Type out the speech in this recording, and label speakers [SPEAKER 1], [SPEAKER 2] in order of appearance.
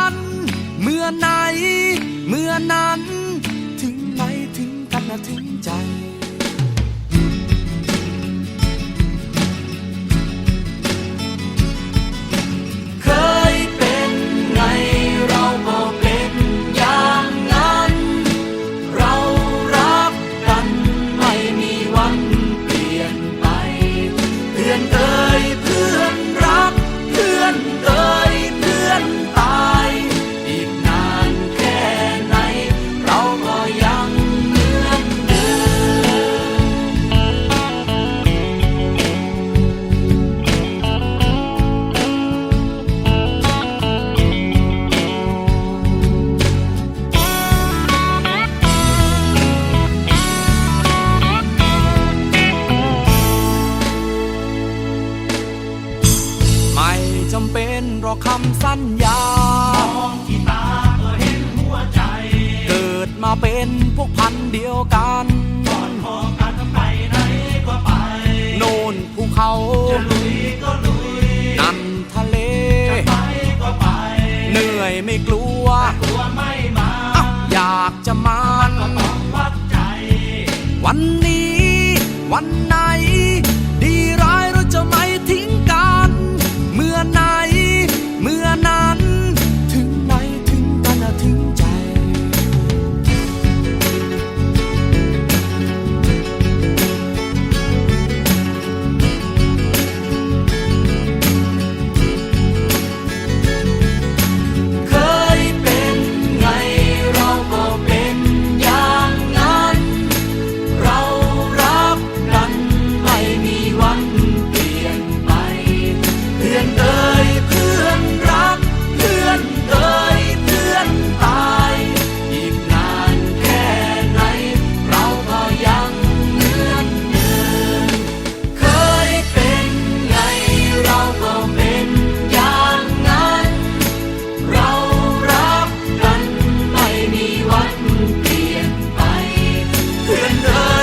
[SPEAKER 1] เมื่ อไหน เมื่อนั้น ถึงไหนถึงกันนะถึงใจเคยเป็นไงเราเป็นอย่างนั้นเรารักกันไม่มีวันเปลี่ยนไปเพื่อนเอ่ยเพื่อนรักเพื่อนเอ่ย คำสัญญา
[SPEAKER 2] มองที่ตาก็เห็นหัวใจ
[SPEAKER 1] เกิดมาเป็นพวกพันธุ์เดียวกัน
[SPEAKER 2] ก่อนขอกันไปไหนก็ไป
[SPEAKER 1] โน่นภูเขา
[SPEAKER 2] จะลุยก็ลุย
[SPEAKER 1] นั่นทะเล
[SPEAKER 2] จะไปก็ไป
[SPEAKER 1] เหนื่อยไม่กลัว
[SPEAKER 2] กลัวไม่มา
[SPEAKER 1] อ้าวอยากจะมา
[SPEAKER 2] ก็ต้องวัดใจ
[SPEAKER 1] วันนี้ วันไหน เพื่